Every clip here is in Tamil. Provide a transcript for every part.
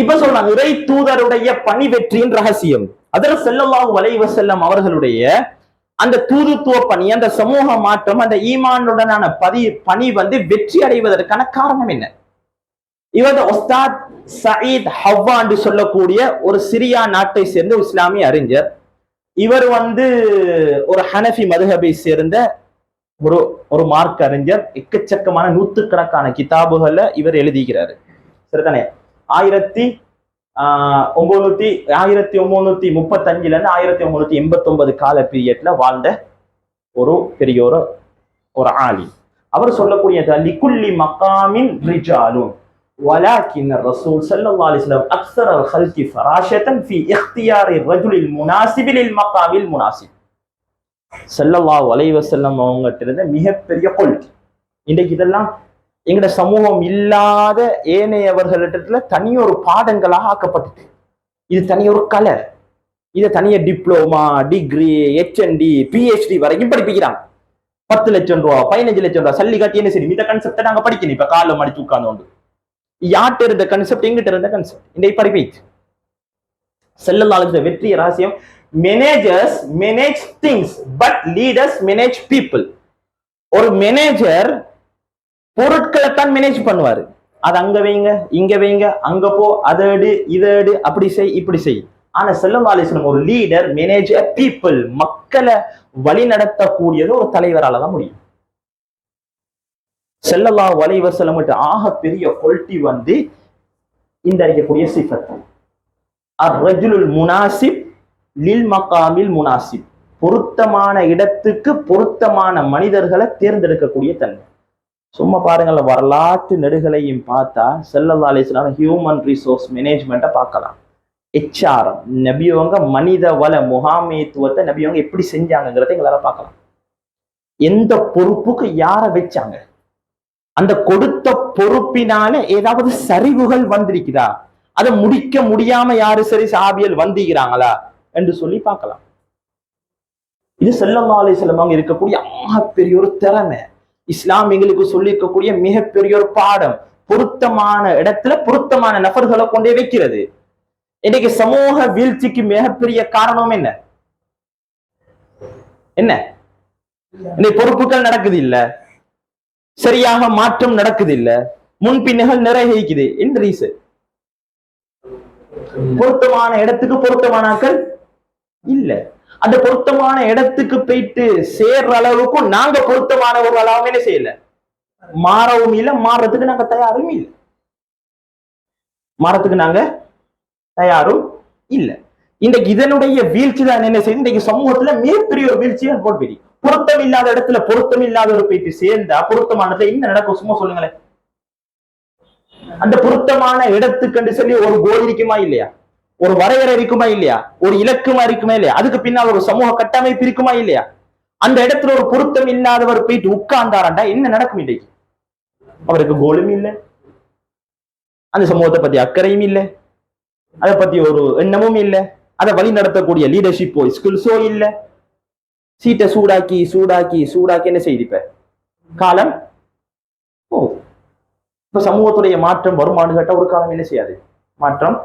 இப்ப சொல்றாங்க இறை தூதருடைய பணி வெற்றியின் ரகசியம். அதில் செல்லல்லாஹு வலைவ செல்லம் அவர்களுடைய அந்த தூதுத்துவ பணி அந்த சமூக மாற்றம் அந்த ஈமானுடனான பதி பணி வந்து வெற்றி அடைவதற்கான காரணம் என்ன? இவர் ஒஸ்தாத் சயீத் ஹவ்வா என்று சொல்லக்கூடிய ஒரு சிரியா நாட்டை சேர்ந்த இஸ்லாமிய அறிஞர். இவர் வந்து ஒரு ஹனஃபி மதுஹபை சேர்ந்த ஒரு ஒரு மார்க் அறிஞர். எக்கச்சக்கமான நூத்துக்கணக்கான கிதாபுகளை இவர் எழுதிக்கிறாரு சரிதானே? ஆயிரத்தி ஆஹ் ஒன்பநூத்தி ஆயிரத்தி ஒன்பநூத்தி முப்பத்தஞ்சுல இருந்து ஆயிரத்தி ஒன்பநூத்தி எண்பத்தி ஒன்பது கால பீரியட்ல வாழ்ந்த ஒரு பெரிய ஒரு ஒரு ஆலி அவர் சொல்லக்கூடிய லிக்குல்லி மக்காமின் ரிஜாலும் ولكن الرسول صلى الله عليه وسلم أكثر الخلق فراشة في اختيار الرجل المناسب للمقام المناسب ஸல்லல்லாஹு அலைஹி வஸல்லம் அவங்ககிட்ட இருந்த மிகப்பெரிய கொள்கை இன்றைக்கு இதெல்லாம் எங்கட சமூகம் இல்லாத ஏனையவர்களிடத்துல தனியொரு பாடங்களாக ஆக்கப்பட்டுச்சு இது தனியொரு கலை. இதை தனியாக டிப்ளோமா டிகிரி ஹெச்என்டி பிஹெச்டி வரைக்கும் படிப்பிக்கிறாங்க. பத்து லட்சம் ரூபா பதினஞ்சு லட்சம் ரூபா சல்லி காட்டி என்ன சரி இந்த கன்செப்டை நாங்க படிக்கணும். இப்ப காலம் மடிச்சு உட்காந்து யார்கிட்ட இருந்த கன்செப்ட் எங்கிட்ட இருந்த கன்செப்ட் இந்த செல்ல செல்லல்லாளுக்கு வெற்றி ரகசியம். Managers manage things but leaders manage people ஒரு மேனேஜர் பொருட்களை தான் மேனேஜ் பண்ணுவாரு. அது அங்க வைங்க இங்க வைங்க அங்க போ அதை எடு எடு அப்படி செய் இப்படி செய். ஆனா செல்லம் ஆலேசனம் ஒரு லீடர் மேனேஜ் பீப்புள் மக்களை வழி நடத்தக்கூடியது ஒரு தலைவரால தான் முடியும். செல்லல்லா மட்டும் ஆக பெரிய கொல்ட்டி வந்து இந்த அறியக்கூடிய சிஃபத்து அர்ரஜுலுல் முனாசிப் லில் மகாமில் முனாசிப். பொருத்தமான இடத்துக்கு பொருத்தமான மனிதர்களை தேர்ந்தெடுக்கக்கூடிய தன்மை. சும்மா பாருங்கள வரலாற்று நெடுகளையும் பார்த்தா செல்லல்லா அலிஸ்லாம் ஹியூமன் ரிசோர்ஸ் மேனேஜ்மெண்ட்டை பார்க்கலாம். ஹெச்ஆர்எம் நபியவங்க மனித வள முகாமைத்துவத்தை நபியவங்க எப்படி செஞ்சாங்கிறத எங்களால பார்க்கலாம். எந்த பொறுப்புக்கு யாரை வச்சாங்க? அந்த கொடுத்த பொறுப்பினால ஏதாவது சரிவுகள் வந்திருக்குதா? அதை முடிக்க முடியாம யாரு சரி சாபியல் வந்திருக்கிறாங்களா? என்று சொல்லி பார்க்கலாம். இது செல்லல்லா அலிஸ்லமாக இருக்கக்கூடிய பெரிய ஒரு திறமை. இஸ்லாம் எங்களுக்கு சொல்லி இருக்கக்கூடிய மிகப்பெரிய ஒரு பாடம் பொருத்தமான இடத்துல பொருத்தமான நபர்களை கொண்டே வைக்கிறது. இன்னைக்கு சமூக வீழ்ச்சிக்கு மிகப்பெரிய காரணம் என்ன? என்ன? இன்னைக்கு பொறுப்புகள் நடக்குது இல்ல சரியாக மாற்றம் நடக்குது இல்ல முன்பின்னுகள் நிறைவேக்குது என் ரீசன் பொருத்தமான இடத்துக்கு பொருத்தமானாக்கள் இல்லை இல்ல. அந்த பொருத்தமான இடத்துக்கு போயிட்டு சேர்ற அளவுக்கு நாங்க பொருத்தமான என்ன செய்யல? மாறவும் இல்லை மாறதுக்கு நாங்க தயாரும் இல்லை. மாறத்துக்கு நாங்க தயாரும் இல்ல. இன்றைக்கு இதனுடைய வீழ்ச்சி தான் என்ன செய்யுது? இன்றைக்கு சமூகத்துல மிகப்பெரிய ஒரு வீழ்ச்சியை போட்டு பொருத்தம் இல்லாத இடத்துல பொருத்தம் இல்லாத ஒரு போயிட்டு சேர்ந்தா பொருத்தமானதுல என்ன நடக்கும்? சும்மா சொல்லுங்களேன். அந்த பொருத்தமான இடத்துக்கு சொல்லி ஒரு கோல் இருக்குமா இல்லையா? ஒரு வரையறை இருக்குமா இல்லையா? ஒரு இலக்குமா இருக்குமா இல்லையா? அதுக்கு பின்னால் ஒரு சமூக கட்டமைப்பு இருக்குமா இல்லையா? அந்த இடத்துல ஒரு பொருத்தம் இல்லாதவர் போயிட்டு உட்கார்ந்தாரண்டா என்ன நடக்கும் இன்னைக்கு அவருக்கு கோலும் இல்லை. அந்த சமூகத்தை பத்தி அக்கறையும் இல்லை. அதை பத்தி ஒரு எண்ணமும் இல்லை. அதை வழி நடத்தக்கூடிய லீடர்ஷிப்போ ஸ்கில்ஸோ இல்லை. சீட்டை சூடாக்கி சூடாக்கி சூடாக்கி என்ன செய்திப்ப காலம் ஓ இப்ப சமூகத்துடைய மாற்றம் வருமானு கேட்டா ஒரு காலம் என்ன செய்யாது? மாற்றம்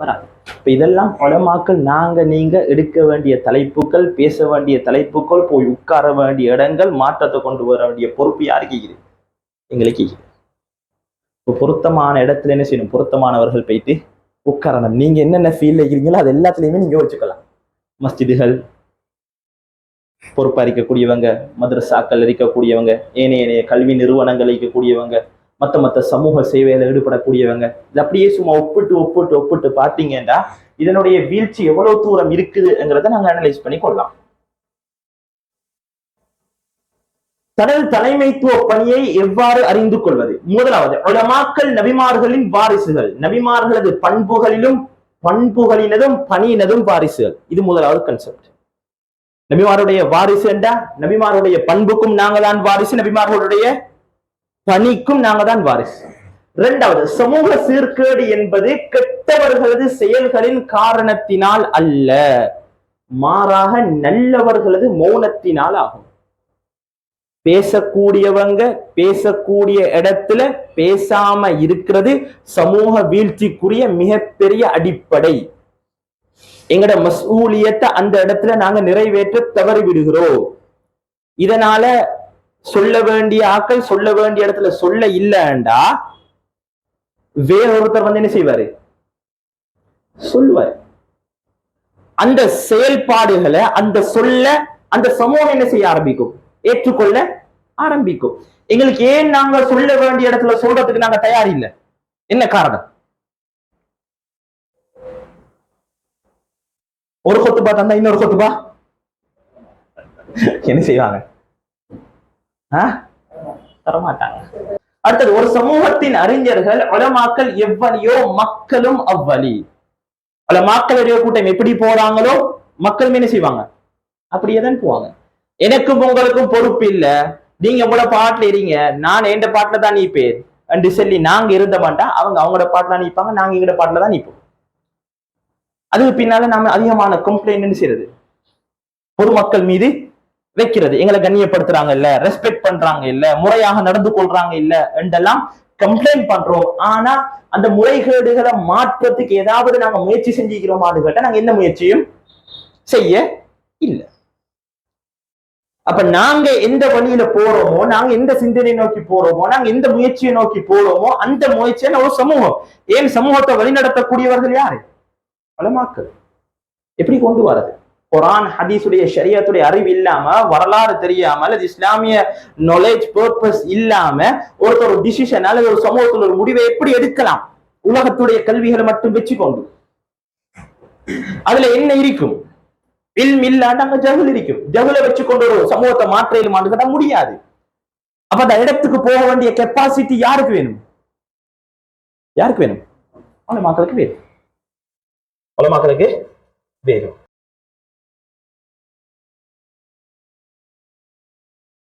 வராது. இப்ப இதெல்லாம் படமாக்கள் நாங்க நீங்க எடுக்க வேண்டிய தலைப்புகள் பேச வேண்டிய தலைப்புகள் போய் உட்கார வேண்டிய இடங்கள் மாற்றத்தை கொண்டு வர வேண்டிய பொறுப்பு யாருக்கு எங்களுக்கு இப்போ பொருத்தமான இடத்துல என்ன செய்யணும்? பொருத்தமானவர்கள் போயிட்டு உட்காரணும். நீங்க என்னென்ன ஃபீல்ட்ல இருக்கிறீங்களோ அது எல்லாத்துலயுமே நீங்க யோசிச்சுக்கலாம். மஸ்ஜிதுகள் பொறுப்பா இருக்கக்கூடியவங்க மதரசாக்கள் இருக்கக்கூடியவங்க ஏனைய கல்வி நிறுவனங்கள் இருக்கக்கூடியவங்க மற்ற மற்ற சமூக சேவையில ஈடுபடக்கூடியவங்க. இது அப்படியே சும்மா ஒப்பிட்டு ஒப்பிட்டு ஒப்பிட்டு பார்த்தீங்கன்னா இதனுடைய வீழ்ச்சி எவ்வளவு தூரம் இருக்குதுங்கிறத நாங்க அனலைஸ் பண்ணி கொள்ளலாம். தனது தலைமைத்துவ பணியை எவ்வாறு அறிந்து கொள்வது? முதலாவது உலமாக்கள் நபிமார்களின் வாரிசுகள். நபிமார்களது பண்புகளிலும் பண்புகளினதும் பணியினதும் வாரிசுகள். இது முதலாவது கன்செப்ட் நபிமாருடைய வாரிசு என்றா நபிமாருடைய பண்புக்கும் நாங்கள் தான் வாரிசு நபிமார்களுடைய பணிக்கும் நாங்க தான் வாரிசு. இரண்டாவது சமூக சீர்கேடு என்பது கெட்டவர்களது செயல்களின் காரணத்தினால் அல்ல மாறாக நல்லவர்களது மௌனத்தினால் ஆகும். பேசக்கூடியவங்க பேசக்கூடிய இடத்துல பேசாம இருக்கிறது சமூக வீழ்ச்சிக்குரிய மிகப்பெரிய அடிப்படை. எங்கட மசூலியத்தை அந்த இடத்துல நாங்க நிறைவேற்ற தவறி விடுகிறோம் இதனால சொல்ல வேண்டிய ஆக்கள் சொல்ல வேண்டிய இடத்துல சொல்ல இல்லைண்டா வேற ஒருத்தர் வந்து என்ன செய்வாரு? சொல்லுவார். அந்த செயல்பாடுகளை அந்த சொல்ல அந்த சமூகம் என்ன செய்ய ஆரம்பிக்கும்? ஏற்றுக்கொள்ள ஆரம்பிக்கும். எங்களுக்கு ஏன் நாங்க சொல்ல வேண்டிய இடத்துல சொல்றதுக்கு நாங்க தயார் இல்லை என்ன காரணம்? ஒரு கொத்துபா தந்தா இன்னொரு கொத்துபா? என்ன செய்வாங்க? தரமாட்டாங்க. அடுத்தது ஒரு சமூகத்தின் அறிஞர்கள் உலமாக்கள் எவ்வளியோ மக்களும் அவ்வழி பல மக்களுடைய கூட்டம் எப்படி போறாங்களோ மக்களும் என்ன செய்வாங்க? அப்படியே தான் போவாங்க. எனக்கும் உங்களுக்கும் பொறுப்பு இல்ல. நீங்க உங்களோட பாட்டுல இருங்க. நான் எந்த பாட்டுல தான் நீப்பேன். என்று சொல்லி நாங்க இருந்த மாட்டா அவங்க அவங்களோட பாட்டுல நிற்பாங்க நாங்க எங்களோட பாட்டுல தான் நிற்போம் அதுக்கு பின்னால நாம அதிகமான கம்ப்ளைண்ட் செய்யறது பொதுமக்கள் மீது வைக்கிறது. எங்களை கண்ணியப்படுத்துறாங்க இல்ல ரெஸ்பெக்ட் பண்றாங்க இல்ல முறையாக நடந்து கொள்றாங்க இல்ல என்றெல்லாம் கம்ப்ளைண்ட் பண்றோம். ஆனா அந்த முறைகேடுகளை மாற்றத்துக்கு ஏதாவது நாங்க முயற்சி செஞ்சுக்கிறோம் கேட்டா நாங்க என்ன முயற்சியும் செய்ய இல்லை. அப்ப நாங்க எந்த வழியில போறோமோ நாங்க எந்த சிந்தனை நோக்கி போறோமோ நாங்க எந்த முயற்சியை நோக்கி போறோமோ அந்த முயற்சியை ஒரு சமூகம். ஏன் சமூகத்தை வழிநடத்தக்கூடியவர்கள் யாரு? பலமாக்கள் எப்படி கொண்டு வரது? குரான் ஹதீஸுடைய ஷரியத்துடைய அறிவு இல்லாம வரலாறு தெரியாம அல்லது இஸ்லாமிய நாலேஜ் பர்பஸ் இல்லாம ஒருத்தர் ஒரு டிசிஷன் அல்லது ஒரு சமூகத்தில் ஒரு முடிவை எப்படி எடுக்கலாம்? உலகத்துடைய கல்விகளை மட்டும் வச்சுக்கொண்டு. அதுல என்ன இருக்கும்? இல்ம் இல்லாண்ட அங்க ஜகுல் இருக்கும். ஜகுல வச்சுக்கொண்டு ஒரு சமூகத்தை மாற்ற கேட்டா முடியாது. அப்ப அந்த இடத்துக்கு போக வேண்டிய கெப்பாசிட்டி யாருக்கு வேணும்? யாருக்கு வேணும்? மக்களுக்கு வேணும். மக்களுக்கு வேணும்.